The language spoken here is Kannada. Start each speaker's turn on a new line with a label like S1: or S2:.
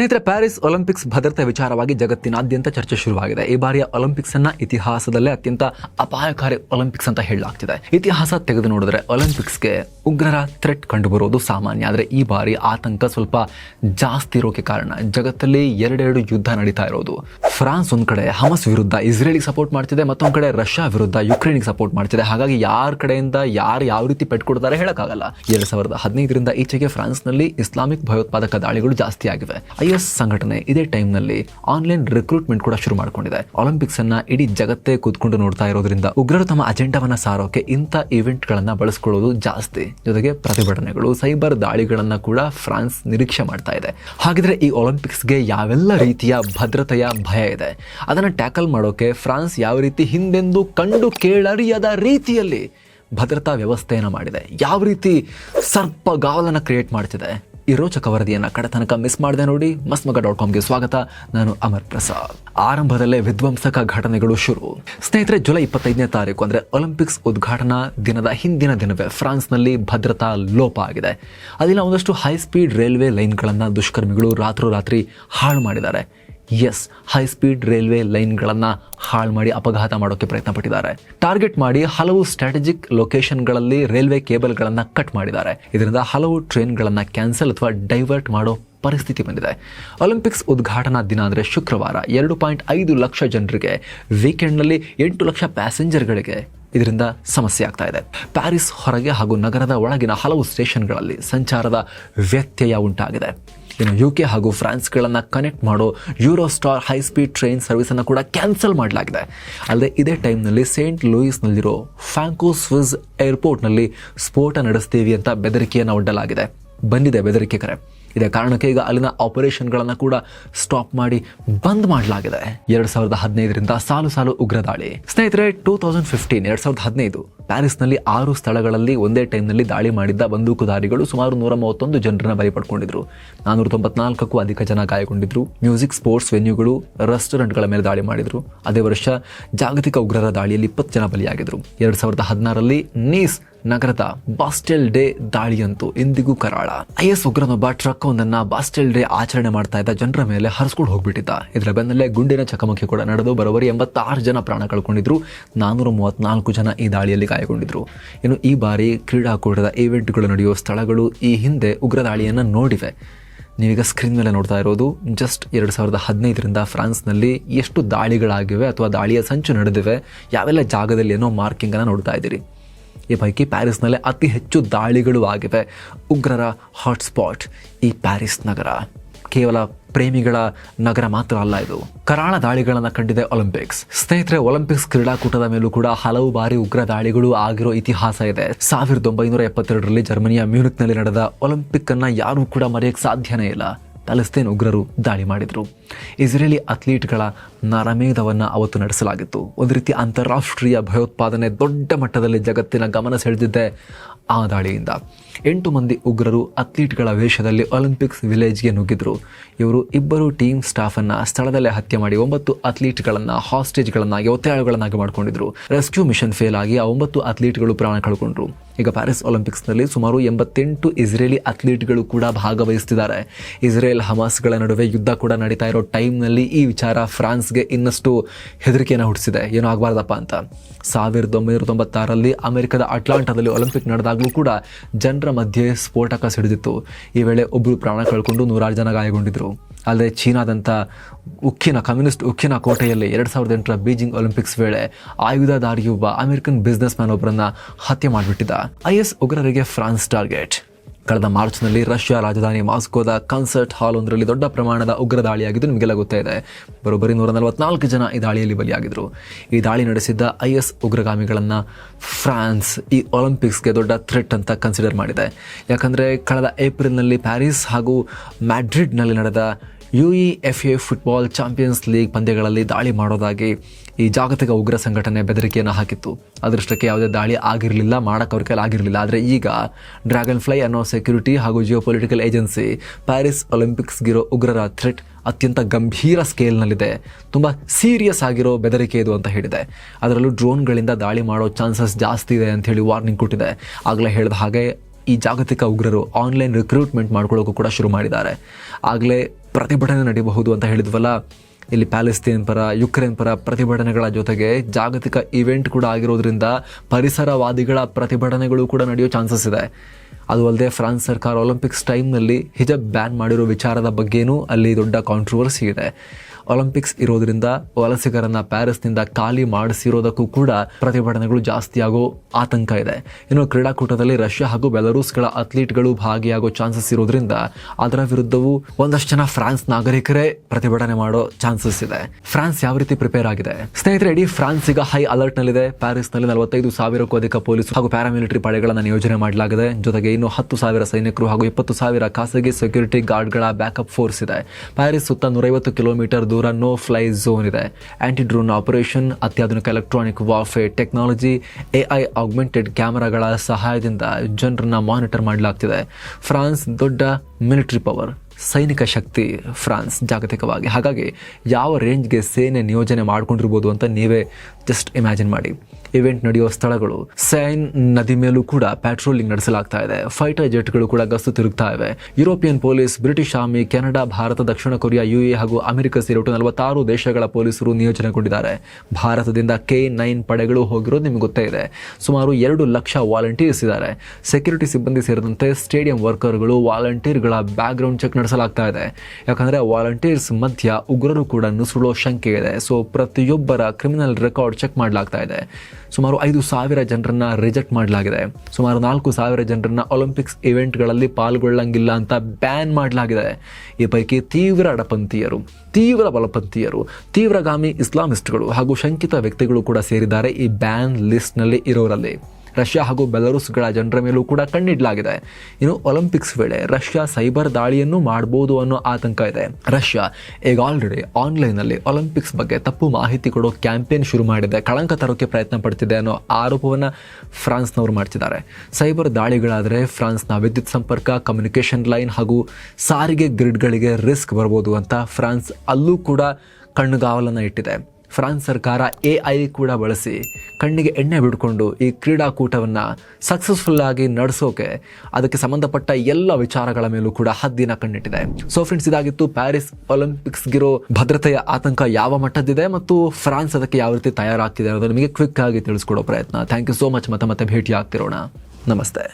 S1: ಸ್ನೇಹಿತರೆ, ಪ್ಯಾರಿಸ್ ಒಲಿಂಪಿಕ್ಸ್ ಭದ್ರತೆ ವಿಚಾರವಾಗಿ ಜಗತ್ತಿನಾದ್ಯಂತ ಚರ್ಚೆ ಶುರುವಾಗಿದೆ. ಈ ಬಾರಿಯ ಒಲಿಂಪಿಕ್ಸ್ ಅನ್ನ ಇತಿಹಾಸದಲ್ಲೇ ಅತ್ಯಂತ ಅಪಾಯಕಾರಿ ಒಲಿಂಪಿಕ್ಸ್ ಅಂತ ಹೇಳಲಾಗ್ತಿದೆ. ಇತಿಹಾಸ ತೆಗೆದು ನೋಡಿದ್ರೆ ಒಲಿಂಪಿಕ್ಸ್ಗೆ ಉಗ್ರರ ಥ್ರೆಟ್ ಕಂಡುಬರುವುದು ಸಾಮಾನ್ಯ. ಆದರೆ ಈ ಬಾರಿ ಆತಂಕ ಸ್ವಲ್ಪ ಜಾಸ್ತಿ ಇರೋಕೆ ಕಾರಣ. ಜಗತ್ತಲ್ಲಿ ಎರಡೆರಡು ಯುದ್ಧ ನಡೀತಾ ಇರೋದು. ಫ್ರಾನ್ಸ್ ಒಂದ್ ಕಡೆ ಹಮಸ್ ವಿರುದ್ಧ ಇಸ್ರೇಲಿಗೆ ಸಪೋರ್ಟ್ ಮಾಡ್ತಿದೆ, ಮತ್ತೊಂದ್ ಕಡೆ ರಷ್ಯಾ ವಿರುದ್ಧ ಯುಕ್ರೇನಿಗೆ ಸಪೋರ್ಟ್ ಮಾಡ್ತಿದೆ. ಹಾಗಾಗಿ ಯಾರ ಕಡೆಯಿಂದ ಯಾರು ಯಾವ ರೀತಿ ಪೆಟ್ ಕೊಡ್ತಾರೆ ಹೇಳಕ್ಕಾಗಲ್ಲ. ಎರಡ್ ಸಾವಿರದ ಹದಿನೈದರಿಂದ ಈಚೆಗೆ ಫ್ರಾನ್ಸ್ನಲ್ಲಿ ಇಸ್ಲಾಮಿಕ್ ಭಯೋತ್ಪಾದಕ ದಾಳಿಗಳು ಜಾಸ್ತಿ ಆಗಿವೆ. ಐ ಎಸ್ ಸಂಘಟನೆ ಇದೇ ಟೈಮ್ನಲ್ಲಿ ಆನ್ಲೈನ್ ರಿಕ್ರೂಟ್ಮೆಂಟ್ ಕೂಡ ಶುರು ಮಾಡಿಕೊಂಡಿದೆ. ಒಲಿಂಪಿಕ್ಸ್ ಅನ್ನ ಇಡೀ ಜಗತ್ತೇ ಕೂತ್ಕೊಂಡು ನೋಡ್ತಾ ಇರೋದ್ರಿಂದ ಉಗ್ರರು ತಮ್ಮ ಅಜೆಂಡಾವನ್ನ ಸಾರೋಕೆ ಇಂಥ ಇವೆಂಟ್ ಗಳನ್ನ ಬಳಸ್ಕೊಳ್ಳೋದು ಜಾಸ್ತಿ. ಜೊತೆಗೆ ಪ್ರತಿಭಟನೆಗಳು, ಸೈಬರ್ ದಾಳಿಗಳನ್ನ ಕೂಡ ಫ್ರಾನ್ಸ್ ನಿರೀಕ್ಷೆ ಮಾಡ್ತಾ ಇದೆ. ಹಾಗಿದ್ರೆ ಈ ಒಲಿಂಪಿಕ್ಸ್ಗೆ ಯಾವೆಲ್ಲ ರೀತಿಯ ಭದ್ರತೆಯ ಭಯ ಇದೆ? ಅದನ್ನ ಟ್ಯಾಕಲ್ ಮಾಡೋಕೆ ಫ್ರಾನ್ಸ್ ಯಾವ ರೀತಿ ಹಿಂದೆಂದು ಕಂಡು ಕೇಳರಿಯದ ರೀತಿಯಲ್ಲಿ ಭದ್ರತಾ ವ್ಯವಸ್ಥೆಯನ್ನು ಮಾಡಿದೆ. ಯಾವ ರೀತಿ ಸರ್ಪಗಾವಲನ್ನು ಕ್ರಿಯೇಟ್ ಮಾಡ್ತಿದೆ? ಈ ರೋಚಕ ವರದಿಯನ್ನು ಕಡೆ ತನಕ ಮಿಸ್ ಮಾಡದೆ ನೋಡಿ ಮಸ್ಮಗ ಡಾಟ್ ಕಾಮ್ಗೆ ಸ್ವಾಗತ. ನಾನು ಅಮರ್ ಪ್ರಸಾದ್. ಆರಂಭದಲ್ಲೇ ವಿಧ್ವಂಸಕ ಘಟನೆಗಳು ಶುರು. ಸ್ನೇಹಿತರೆ, ಜುಲೈ ಇಪ್ಪತ್ತೈದನೇ ತಾರೀಕು ಅಂದ್ರೆ ಒಲಿಂಪಿಕ್ಸ್ ಉದ್ಘಾಟನಾ ದಿನದ ಹಿಂದಿನ ದಿನವೇ ಫ್ರಾನ್ಸ್ನಲ್ಲಿ ಭದ್ರತಾ ಲೋಪ ಆಗಿದೆ. ಅಲ್ಲಿನ ಒಂದಷ್ಟು ಹೈ ಸ್ಪೀಡ್ ರೈಲ್ವೆ ಲೈನ್ಗಳನ್ನು ದುಷ್ಕರ್ಮಿಗಳು ರಾತ್ರೋರಾತ್ರಿ ಹಾಳು ಮಾಡಿದ್ದಾರೆ. ಎಸ್ ಹೈ ಸ್ಪೀಡ್ ರೈಲ್ವೆ ಲೈನ್ಗಳನ್ನು ಹಾಳು ಮಾಡಿ ಅಪಘಾತ ಮಾಡೋಕ್ಕೆ ಪ್ರಯತ್ನ ಪಟ್ಟಿದ್ದಾರೆ ಟಾರ್ಗೆಟ್ ಮಾಡಿ ಹಲವು ಸ್ಟ್ರಾಟಜಿಕ್ ಲೊಕೇಶನ್ಗಳಲ್ಲಿ ರೈಲ್ವೆ ಕೇಬಲ್ಗಳನ್ನು ಕಟ್ ಮಾಡಿದ್ದಾರೆ. ಇದರಿಂದ ಹಲವು ಟ್ರೈನ್ಗಳನ್ನು ಕ್ಯಾನ್ಸಲ್ ಅಥವಾ ಡೈವರ್ಟ್ ಮಾಡೋ ಪರಿಸ್ಥಿತಿ ಬಂದಿದೆ. ಒಲಿಂಪಿಕ್ಸ್ ಉದ್ಘಾಟನಾ ದಿನ ಅಂದರೆ ಶುಕ್ರವಾರ. ಎರಡು ಪಾಯಿಂಟ್ ಐದು ಲಕ್ಷ ಜನರಿಗೆ ವೀಕೆಂಡ್ನಲ್ಲಿ ಎಂಟು ಲಕ್ಷ ಪ್ಯಾಸೆಂಜರ್ಗಳಿಗೆ ಇದರಿಂದ ಸಮಸ್ಯೆ ಆಗ್ತಾ ಇದೆ. ಪ್ಯಾರಿಸ್ ಹೊರಗೆ ಹಾಗೂ ನಗರದ ಒಳಗಿನ ಹಲವು ಸ್ಟೇಷನ್ಗಳಲ್ಲಿ ಸಂಚಾರದ ವ್ಯತ್ಯಯ ಉಂಟಾಗಿದೆ. ಇನ್ನು ಯು ಕೆ ಹಾಗೂ ಫ್ರಾನ್ಸ್ಗಳನ್ನು ಕನೆಕ್ಟ್ ಮಾಡೋ Eurostar high speed train ಸರ್ವಿಸನ್ನು ಕೂಡ ಕ್ಯಾನ್ಸಲ್ ಮಾಡಲಾಗಿದೆ. ಅಲ್ಲದೆ ಇದೇ ಟೈಮ್ನಲ್ಲಿ ಸೇಂಟ್ ಲೂಯಿಸ್ನಲ್ಲಿರೋ ಫ್ಯಾಂಕೋ ಸ್ವಿಸ್ ಏರ್ಪೋರ್ಟ್ನಲ್ಲಿ ಸ್ಫೋಟ ನಡೆಸ್ತೀವಿ ಅಂತ ಬೆದರಿಕೆಯನ್ನು ಒಡ್ಡಲಾಗಿದೆ. ಬಂದಿದೆ ಬೆದರಿಕೆ ಕರೆ. ಇದೇ ಕಾರಣಕ್ಕೆ ಈಗ ಅಲ್ಲಿನ ಆಪರೇಷನ್ಗಳನ್ನು ಕೂಡ ಸ್ಟಾಪ್ ಮಾಡಿ ಬಂದ್ ಮಾಡಲಾಗಿದೆ. ಎರಡು ಸಾವಿರದ ಹದಿನೈದರಿಂದ ಸಾಲು ಸಾಲು ಉಗ್ರ ದಾಳಿ. ಸ್ನೇಹಿತರೆ ಟೂ ತೌಸಂಡ್ ಫಿಫ್ಟೀನ್ ಎರಡು ಸಾವಿರದ ಹದಿನೈದು, ಪ್ಯಾರಿಸ್ನಲ್ಲಿ ಆರು ಸ್ಥಳಗಳಲ್ಲಿ ಒಂದೇ ಟೈಮ್ನಲ್ಲಿ ದಾಳಿ ಮಾಡಿದ್ದ ಬಂದೂಕುದಾರಿಗಳು ಸುಮಾರು ನೂರ ಮೂವತ್ತೊಂದು ಜನರನ್ನ ಬಲಿ ಪಡ್ಕೊಂಡಿದ್ರು ನಾನೂರ ತೊಂಬತ್ನಾಲ್ಕಕ್ಕೂ ಅಧಿಕ ಜನ ಗಾಯಗೊಂಡಿದ್ರು. ಮ್ಯೂಸಿಕ್, ಸ್ಪೋರ್ಟ್ಸ್ ವೆನ್ಯೂಗಳು, ರೆಸ್ಟೋರೆಂಟ್ಗಳ ಮೇಲೆ ದಾಳಿ ಮಾಡಿದ್ರು. ಅದೇ ವರ್ಷ ಜಾಗತಿಕ ಉಗ್ರರ ದಾಳಿಯಲ್ಲಿ ಇಪ್ಪತ್ತು ಜನ ಬಲಿಯಾಗಿದ್ರು. ಎರಡು ಸಾವಿರದ ಹದಿನಾರರಲ್ಲಿ ನೀಸ್ ನಗರದ ಬಾಸ್ಟೆಲ್ ಡೇ ದಾಳಿಯಂತೂ ಇಂದಿಗೂ ಕರಾಳ. ಐ ಎಸ್ ಉಗ್ರನೊಬ್ಬ ಟ್ರಕ್ ಒಂದನ್ನ ಬಾಸ್ಟೆಲ್ ಡೇ ಆಚರಣೆ ಮಾಡ್ತಾ ಇದ್ದ ಜನರ ಮೇಲೆ ಹರಿಸ್ಕೊಂಡು ಹೋಗ್ಬಿಟ್ಟಿದ್ದ. ಇದರ ಬೆನ್ನಲ್ಲೇ ಗುಂಡಿನ ಚಕಮಕಿ ಕೂಡ ನಡೆದು ಬರೋಬ್ಬರಿ ಎಂಬತ್ತಾರು ಜನ ಪ್ರಾಣ ಕಳ್ಕೊಂಡಿದ್ರು. ನಾನೂರ ಮೂವತ್ನಾಲ್ಕು ಜನ ಈ ದಾಳಿಯಲ್ಲಿ ಗಾಯಗೊಂಡಿದ್ರು. ಇನ್ನು ಈ ಬಾರಿ ಕ್ರೀಡಾಕೂಟದ ಈವೆಂಟ್ಗಳು ನಡೆಯುವ ಸ್ಥಳಗಳು ಈ ಹಿಂದೆ ಉಗ್ರ ದಾಳಿಯನ್ನು ನೋಡಿವೆ. ನೀವೀಗ ಸ್ಕ್ರೀನ್ ಮೇಲೆ ನೋಡ್ತಾ ಇರೋದು ಜಸ್ಟ್ ಎರಡು ಸಾವಿರದ ಹದಿನೈದರಿಂದ ಫ್ರಾನ್ಸ್ನಲ್ಲಿ ಎಷ್ಟು ದಾಳಿಗಳಾಗಿವೆ ಅಥವಾ ದಾಳಿಯ ಸಂಚು ನಡೆದಿವೆ, ಯಾವೆಲ್ಲ ಜಾಗದಲ್ಲಿ ಏನೋ ಮಾರ್ಕಿಂಗನ್ನು ನೋಡ್ತಾ ಇದ್ದೀರಿ? ಈ ಪೈಕಿ ಪ್ಯಾರಿಸ್ನಲ್ಲೇ ಅತಿ ಹೆಚ್ಚು ದಾಳಿಗಳು ಆಗಿವೆ. ಉಗ್ರರ ಹಾಟ್ಸ್ಪಾಟ್ ಈ ಪ್ಯಾರಿಸ್ ನಗರ. ಕೇವಲ ಪ್ರೇಮಿಗಳ ನಗರ ಮಾತ್ರ ಅಲ್ಲ ಇದು. ಕರಾಳ ದಾಳಿಗಳನ್ನು ಕಂಡಿದೆ ಒಲಿಂಪಿಕ್ಸ್. ಸ್ನೇಹಿತರೆ, ಒಲಿಂಪಿಕ್ಸ್ ಕ್ರೀಡಾಕೂಟದ ಮೇಲೂ ಕೂಡ ಹಲವು ಬಾರಿ ಉಗ್ರ ದಾಳಿಗಳು ಆಗಿರೋ ಇತಿಹಾಸ ಇದೆ. ಸಾವಿರದ ಒಂಬೈನೂರ ಎಪ್ಪತ್ತೆರಡರಲ್ಲಿ ಜರ್ಮನಿಯ ಮ್ಯೂನಿಕ್ನಲ್ಲಿ ನಡೆದ ಒಲಿಂಪಿಕ್ ಅನ್ನ ಯಾರೂ ಕೂಡ ಮರೆಯಕ್ಕೆ ಸಾಧ್ಯನೇ ಇಲ್ಲ. ಪ್ಯಾಲೆಸ್ತೇನ್ ಉಗ್ರರು ದಾಳಿ ಮಾಡಿದರು. ಇಸ್ರೇಲಿ ಅಥ್ಲೀಟ್ಗಳ ನರಮೇಧವನ್ನು ಅವತ್ತು ನಡೆಸಲಾಗಿತ್ತು. ಒಂದು ರೀತಿ ಅಂತಾರಾಷ್ಟ್ರೀಯ ಭಯೋತ್ಪಾದನೆ ದೊಡ್ಡ ಮಟ್ಟದಲ್ಲಿ ಜಗತ್ತಿನ ಗಮನ ಸೆಳೆದಿದ್ದೆ ಆ ದಾಳಿಯಿಂದ. ಎಂಟು ಮಂದಿ ಉಗ್ರರು ಅಥ್ಲೀಟ್ಗಳ ವೇಷದಲ್ಲಿ ಒಲಿಂಪಿಕ್ಸ್ ವಿಲೇಜ್ಗೆ ನುಗ್ಗಿದ್ರು. ಇವರು ಇಬ್ಬರು ಟೀಮ್ ಸ್ಟಾಫನ್ನು ಸ್ಥಳದಲ್ಲೇ ಹತ್ಯೆ ಮಾಡಿ ಒಂಬತ್ತು ಅಥ್ಲೀಟ್ಗಳನ್ನು ಹಾಸ್ಟೇಜ್ಗಳನ್ನಾಗಿ ಒತ್ತೆಯಾಳುಗಳನ್ನಾಗಿ ಮಾಡಿಕೊಂಡಿದ್ರು. ರೆಸ್ಕ್ಯೂ ಮಿಷನ್ ಫೇಲ್ ಆಗಿ ಆ ಒಂಬತ್ತು ಅಥ್ಲೀಟ್ಗಳು ಪ್ರಾಣ ಕಳ್ಕೊಂಡ್ರು. ಈಗ ಪ್ಯಾರಿಸ್ ಒಲಿಂಪಿಕ್ಸ್ನಲ್ಲಿ ಸುಮಾರು ಎಂಬತ್ತೆಂಟು ಇಸ್ರೇಲಿ ಅಥ್ಲೀಟ್ಗಳು ಕೂಡ ಭಾಗವಹಿಸ್ತಿದ್ದಾರೆ. ಇಸ್ರೇಲ್ ಹಮಾಸ್ಗಳ ನಡುವೆ ಯುದ್ಧ ಕೂಡ ನಡೀತಾ ಇರೋ ಟೈಮ್ನಲ್ಲಿ ಈ ವಿಚಾರ ಫ್ರಾನ್ಸ್ಗೆ ಇನ್ನಷ್ಟು ಹೆದರಿಕೆಯನ್ನು ಹುಟ್ಟಿಸಿದೆ. ಏನೂ ಆಗಬಾರ್ದಪ್ಪ ಅಂತ. ಸಾವಿರದ ಒಂಬೈನೂರ ತೊಂಬತ್ತಾರರಲ್ಲಿ ಅಮೆರಿಕದ ಅಟ್ಲಾಂಟಾದಲ್ಲಿ ಒಲಿಂಪಿಕ್ ನಡೆದಾಗಲೂ ಕೂಡ ಜನರ ಮಧ್ಯೆ ಸ್ಫೋಟಕ ಸಿಡಿದಿತ್ತು. ಈ ವೇಳೆ ಒಬ್ಬರು ಪ್ರಾಣ ಕಳ್ಕೊಂಡು ನೂರಾರು ಜನ ಗಾಯಗೊಂಡಿದ್ರು. ಅಲ್ಲದೆ ಚೀನಾದಂಥ ಉಕ್ಕಿನ, ಕಮ್ಯುನಿಸ್ಟ್ ಉಕ್ಕಿನ ಕೋಟೆಯಲ್ಲಿ ಎರಡು ಸಾವಿರದ ಎಂಟರ ಬೀಜಿಂಗ್ ಒಲಿಂಪಿಕ್ಸ್ ವೇಳೆ ಆಯುಧಧಾರಿಯೊಬ್ಬ ಅಮೆರಿಕನ್ ಬಿಸ್ನೆಸ್ ಮ್ಯಾನ್ ಒಬ್ಬರನ್ನ ಹತ್ಯೆ ಮಾಡಿಬಿಟ್ಟಿದ್ದ. ಐ ಎಸ್ ಉಗ್ರರಿಗೆ ಫ್ರಾನ್ಸ್ ಟಾರ್ಗೆಟ್. ಕಳೆದ ಮಾರ್ಚ್ನಲ್ಲಿ ರಷ್ಯಾ ರಾಜಧಾನಿ ಮಾಸ್ಕೋದ ಕನ್ಸರ್ಟ್ ಹಾಲ್ ಒಂದರಲ್ಲಿ ದೊಡ್ಡ ಪ್ರಮಾಣದ ಉಗ್ರ ದಾಳಿಯಾಗಿದ್ದು ನಿಮಗೆಲ್ಲ ಗೊತ್ತೇ ಇದೆ. ಬರೋಬ್ಬರಿ ನೂರ ನಲವತ್ನಾಲ್ಕು ಜನ ಈ ದಾಳಿಯಲ್ಲಿ ಬಲಿಯಾಗಿದ್ದರು ಈ ದಾಳಿ ನಡೆಸಿದ್ದ ಐ ಎಸ್ ಉಗ್ರಗಾಮಿಗಳನ್ನು ಫ್ರಾನ್ಸ್ ಈ ಒಲಿಂಪಿಕ್ಸ್ಗೆ ದೊಡ್ಡ ಥ್ರೆಟ್ ಅಂತ ಕನ್ಸಿಡರ್ ಮಾಡಿದೆ. ಯಾಕಂದರೆ ಕಳೆದ ಏಪ್ರಿಲ್ನಲ್ಲಿ ಪ್ಯಾರಿಸ್ ಹಾಗೂ ಮ್ಯಾಡ್ರಿಡ್ನಲ್ಲಿ ನಡೆದ U E F A football Champions League ಪಂದ್ಯಗಳಲ್ಲಿ ದಾಳಿ ಮಾಡೋದಾಗಿ ಈ ಜಾಗತಿಕ ಉಗ್ರ ಸಂಘಟನೆ ಬೆದರಿಕೆಯನ್ನು ಹಾಕಿತ್ತು. ಅದೃಷ್ಟಕ್ಕೆ ಯಾವುದೇ ದಾಳಿ ಆಗಿರಲಿಲ್ಲ ಮಾಡೋಕ್ಕೆ ಅವ್ರ ಕೈಲಿ ಆಗಿರಲಿಲ್ಲ. ಆದರೆ ಈಗ ಡ್ರ್ಯಾಗನ್ ಫ್ಲೈ ಅನ್ನೋ ಸೆಕ್ಯೂರಿಟಿ ಹಾಗೂ ಜಿಯೋ ಪೊಲಿಟಿಕಲ್ ಏಜೆನ್ಸಿ ಪ್ಯಾರಿಸ್ ಒಲಿಂಪಿಕ್ಸ್ಗಿರೋ ಉಗ್ರರ ಥ್ರೆಟ್ ಅತ್ಯಂತ ಗಂಭೀರ ಸ್ಕೇಲ್ನಲ್ಲಿದೆ ತುಂಬ ಸೀರಿಯಸ್ ಆಗಿರೋ ಬೆದರಿಕೆ ಇದು ಅಂತ ಹೇಳಿದೆ. ಅದರಲ್ಲೂ ಡ್ರೋನ್ಗಳಿಂದ ದಾಳಿ ಮಾಡೋ ಚಾನ್ಸಸ್ ಜಾಸ್ತಿ ಇದೆ ಅಂತ ಹೇಳಿ ವಾರ್ನಿಂಗ್ ಕೊಟ್ಟಿದೆ. ಆಗಲೇ ಹೇಳಿದ ಹಾಗೆ ಈ ಜಾಗತಿಕ ಉಗ್ರರು ಆನ್ಲೈನ್ ರಿಕ್ರೂಟ್ಮೆಂಟ್ ಮಾಡ್ಕೊಳ್ಳೋಕ್ಕೂ ಕೂಡ ಶುರು ಮಾಡಿದ್ದಾರೆ. ಆಗಲೇ ಪ್ರತಿಭಟನೆ ನಡೆಯಬಹುದು ಅಂತ ಹೇಳಿದ್ವಲ್ಲ. ಇಲ್ಲಿ ಪ್ಯಾಲೆಸ್ತೀನ್ ಪರ, ಯುಕ್ರೇನ್ ಪರ ಪ್ರತಿಭಟನೆಗಳ ಜೊತೆಗೆ ಜಾಗತಿಕ ಇವೆಂಟ್ ಕೂಡ ಆಗಿರೋದ್ರಿಂದ ಪರಿಸರವಾದಿಗಳ ಪ್ರತಿಭಟನೆಗಳು ಕೂಡ ನಡೆಯೋ ಚಾನ್ಸಸ್ ಇದೆ. ಅದು ಅಲ್ಲದೆ ಫ್ರಾನ್ಸ್ ಸರ್ಕಾರ ಒಲಿಂಪಿಕ್ಸ್ ಟೈಮ್ನಲ್ಲಿ ಹಿಜಬ್ ಬ್ಯಾನ್ ಮಾಡಿರೋ ವಿಚಾರದ ಬಗ್ಗೆನೂ ಅಲ್ಲಿ ದೊಡ್ಡ ಕಾಂಟ್ರವರ್ಸಿ ಇದೆ. ಒಲಿಂಪಿಕ್ಸ್ ಇರೋದ್ರಿಂದ ವಲಸಿಗರನ್ನ ಪ್ಯಾರಿಸ್ನಿಂದ ಖಾಲಿ ಮಾಡಿಸಿರೋದಕ್ಕೂ ಕೂಡ ಪ್ರತಿಭಟನೆಗಳು ಜಾಸ್ತಿ ಆಗೋ ಆತಂಕ ಇದೆ. ಇನ್ನು ಕ್ರೀಡಾಕೂಟದಲ್ಲಿ ರಷ್ಯಾ ಹಾಗೂ ಬೆಲರೂಸ್ಗಳ ಅಥ್ಲೀಟ್ಗಳು ಭಾಗಿಯಾಗೋ ಚಾನ್ಸಸ್ ಇರೋದ್ರಿಂದ ಅದರ ವಿರುದ್ಧವೂ ಒಂದಷ್ಟು ಜನ ಫ್ರಾನ್ಸ್ ನಾಗರಿಕರೇ ಪ್ರತಿಭಟನೆ ಮಾಡೋ ಚಾನ್ಸಸ್ ಇದೆ. ಫ್ರಾನ್ಸ್ ಯಾವ ರೀತಿ ಪ್ರಿಪೇರ್ ಆಗಿದೆ? ಸ್ನೇಹಿತರೆ, ಇಡೀ ಫ್ರಾನ್ಸ್ ಈಗ ಹೈ ಅಲರ್ಟ್ ನಲ್ಲಿದೆ ಪ್ಯಾರಿಸ್ನಲ್ಲಿ ನಲವತ್ತೈದು ಸಾವಿರಕ್ಕೂ ಅಧಿಕ ಪೊಲೀಸ್ ಹಾಗೂ ಪ್ಯಾರಾಮಿಲಿಟರಿ ಪಡೆಗಳನ್ನು ನಿಯೋಜನೆ ಮಾಡಲಾಗಿದೆ. ಜೊತೆಗೆ ಇನ್ನು ಹತ್ತು ಸಾವಿರ ಸೈನಿಕರು ಹಾಗೂ ಇಪ್ಪತ್ತು ಸಾವಿರ ಖಾಸಗಿ ಸೆಕ್ಯೂರಿಟಿ ಗಾರ್ಡ್ಗಳ ಬ್ಯಾಕಪ್ ಫೋರ್ಸ್ ಇದೆ. ಪ್ಯಾರಿಸ್ ಸುತ್ತ ನೂರೈವತ್ತು ಕಿಲೋಮೀಟರ್ ದೂರ ನೋ ಫ್ಲೈ ಝೋನ್ ಇದೆ. ಆ್ಯಂಟಿ ಡ್ರೋನ್ ಆಪರೇಷನ್ ಅತ್ಯಾಧುನಿಕ electronic warfare technology AI augmented ಕ್ಯಾಮರಾಗಳ ಸಹಾಯದಿಂದ ಜನರನ್ನ ಮಾನಿಟರ್ ಮಾಡಲಾಗ್ತಿದೆ. ಫ್ರಾನ್ಸ್ ದೊಡ್ಡ ಮಿಲಿಟರಿ ಪವರ್ ಸೈನಿಕ ಶಕ್ತಿ ಫ್ರಾನ್ಸ್ ಜಾಗತಿಕವಾಗಿ. ಹಾಗಾಗಿ ಯಾವ ರೇಂಜ್ಗೆ ಸೇನೆ ನಿಯೋಜನೆ ಮಾಡ್ಕೊಂಡಿರ್ಬೋದು ಅಂತ ನೀವೇ ಜಸ್ಟ್ ಇಮ್ಯಾಜಿನ್ ಮಾಡಿ. ಇವೆಂಟ್ ನಡೆಯುವ ಸ್ಥಳಗಳು, ಸೈನ್ ನದಿ ಮೇಲೂ ಕೂಡ ಪ್ಯಾಟ್ರೋಲಿಂಗ್ ನಡೆಸಲಾಗ್ತಾ ಇದೆ. ಫೈಟರ್ ಜೆಟ್ಗಳು ಕೂಡ ಗಸ್ತು ತಿರುಗ್ತಾ ಇವೆ. European police British army Canada Bharat, ದಕ್ಷಿಣ ಕೊರಿಯಾ ಯುಎ ಹಾಗೂ ಅಮೆರಿಕ ಸೇರಿ ಒಟ್ಟು ನಲವತ್ತಾರು ದೇಶಗಳ ಪೊಲೀಸರು ನಿಯೋಜನೆಗೊಂಡಿದ್ದಾರೆ ಭಾರತದಿಂದ ಕೆ ನೈನ್ ಪಡೆಗಳು ಹೋಗಿರೋದು ನಿಮ್ಗೆ ಗೊತ್ತೇ ಇದೆ. ಸುಮಾರು ಎರಡು ಲಕ್ಷ ವಾಲಂಟಿಯರ್ಸ್ ಇದ್ದಾರೆ. ಸೆಕ್ಯೂರಿಟಿ ಸಿಬ್ಬಂದಿ ಸೇರಿದಂತೆ ಸ್ಟೇಡಿಯಂ ವರ್ಕರ್ಗಳು ವಾಲಂಟಿಯರ್ಗಳ ಬ್ಯಾಕ್ಗ್ರೌಂಡ್ ಚೆಕ್ ನಡೆಸಲಾಗ್ತಾ ಇದೆ. ಯಾಕಂದ್ರೆ ವಾಲಂಟಿಯರ್ಸ್ ಮಧ್ಯ ಉಗ್ರರು ಕೂಡ ನುಸುಳೋ ಶಂಕೆ ಇದೆ. ಸೊ ಪ್ರತಿಯೊಬ್ಬರ ಕ್ರಿಮಿನಲ್ ರೆಕಾರ್ಡ್ ಚೆಕ್ ಮಾಡಲಾಗ್ತಾ ಇದೆ. ಸುಮಾರು ಐದು ಸಾವಿರ ಜನರನ್ನ ರಿಜೆಕ್ಟ್ ಮಾಡಲಾಗಿದೆ. ಸುಮಾರು ನಾಲ್ಕು ಸಾವಿರ ಜನರನ್ನ ಒಲಿಂಪಿಕ್ಸ್ ಇವೆಂಟ್ಗಳಲ್ಲಿ ಪಾಲ್ಗೊಳ್ಳಂಗಿಲ್ಲ ಅಂತ ಬ್ಯಾನ್ ಮಾಡಲಾಗಿದೆ. ಈ ಪೈಕಿ ತೀವ್ರ ಅಡಪಂಥೀಯರು, ತೀವ್ರ ಬಲಪಂಥೀಯರು, ತೀವ್ರಗಾಮಿ ಇಸ್ಲಾಮಿಸ್ಟ್ಗಳು ಹಾಗೂ ಶಂಕಿತ ವ್ಯಕ್ತಿಗಳು ಕೂಡ ಸೇರಿದ್ದಾರೆ ಈ ಬ್ಯಾನ್ ಲಿಸ್ಟ್ನಲ್ಲಿ ಇರೋರಲ್ಲಿ. ರಷ್ಯಾ ಹಾಗೂ ಬೆಲರುಸ್ಗಳ ಜನರ ಮೇಲೂ ಕೂಡ ಕಣ್ಣಿಡಲಾಗಿದೆ. ಇನ್ನು ಒಲಿಂಪಿಕ್ಸ್ ವೇಳೆ ರಷ್ಯಾ ಸೈಬರ್ ದಾಳಿಯನ್ನು ಮಾಡಬಹುದು ಅನ್ನೋ ಆತಂಕ ಇದೆ. ರಷ್ಯಾ ಈಗ ಆಲ್ರೆಡಿ ಆನ್ಲೈನ್ನಲ್ಲಿ ಒಲಿಂಪಿಕ್ಸ್ ಬಗ್ಗೆ ತಪ್ಪು ಮಾಹಿತಿ ಕೊಡೋ ಕ್ಯಾಂಪೇನ್ ಶುರು ಮಾಡಿದೆ. ಕಳಂಕ ತರೋಕೆ ಪ್ರಯತ್ನ ಪಡ್ತಿದೆ ಅನ್ನೋ ಆರೋಪವನ್ನು ಫ್ರಾನ್ಸ್ನವರು ಮಾಡ್ತಿದ್ದಾರೆ. ಸೈಬರ್ ದಾಳಿಗಳಾದರೆ ಫ್ರಾನ್ಸ್ನ ವಿದ್ಯುತ್ ಸಂಪರ್ಕ ಕಮ್ಯುನಿಕೇಷನ್ ಲೈನ್ ಹಾಗೂ ಸಾರಿಗೆ ಗ್ರಿಡ್ಗಳಿಗೆ ರಿಸ್ಕ್ ಬರ್ಬೋದು ಅಂತ ಫ್ರಾನ್ಸ್ ಅಲ್ಲೂ ಕೂಡ ಕಣ್ಣುಗಾವಲನ್ನು ಇಟ್ಟಿದೆ. ಫ್ರಾನ್ಸ್ ಸರ್ಕಾರ ಎ ಐ ಕೂಡ ಬಳಸಿ ಕಣ್ಣಿಗೆ ಎಣ್ಣೆ ಬಿಡ್ಕೊಂಡು ಈ ಕ್ರೀಡಾಕೂಟವನ್ನು ಸಕ್ಸಸ್ಫುಲ್ ಆಗಿ ನಡೆಸೋಕೆ ಅದಕ್ಕೆ ಸಂಬಂಧಪಟ್ಟ ಎಲ್ಲ ವಿಚಾರಗಳ ಮೇಲೂ ಕೂಡ ಹದ್ದಿನ ಕಣ್ಣಿಟ್ಟಿದೆ. ಸೊ ಫ್ರೆಂಡ್ಸ್ ಇದಾಗಿತ್ತು ಪ್ಯಾರಿಸ್ ಒಲಿಂಪಿಕ್ಸ್ಗಿರೋ ಭದ್ರತೆಯ ಆತಂಕ ಯಾವ ಮಟ್ಟದಿದೆ ಮತ್ತು ಫ್ರಾನ್ಸ್ ಅದಕ್ಕೆ ಯಾವ ರೀತಿ ತಯಾರಾಗ್ತಿದೆ ಅನ್ನೋದು ನಿಮಗೆ ಕ್ವಿಕ್ ಆಗಿ ತಿಳಿಸ್ಕೊಡೋ ಪ್ರಯತ್ನ. ಥ್ಯಾಂಕ್ ಯು ಸೋ ಮಚ್ ಮತ್ತೆ ಮತ್ತೆ ಭೇಟಿ ಆಗ್ತಿರೋಣ ನಮಸ್ತೆ.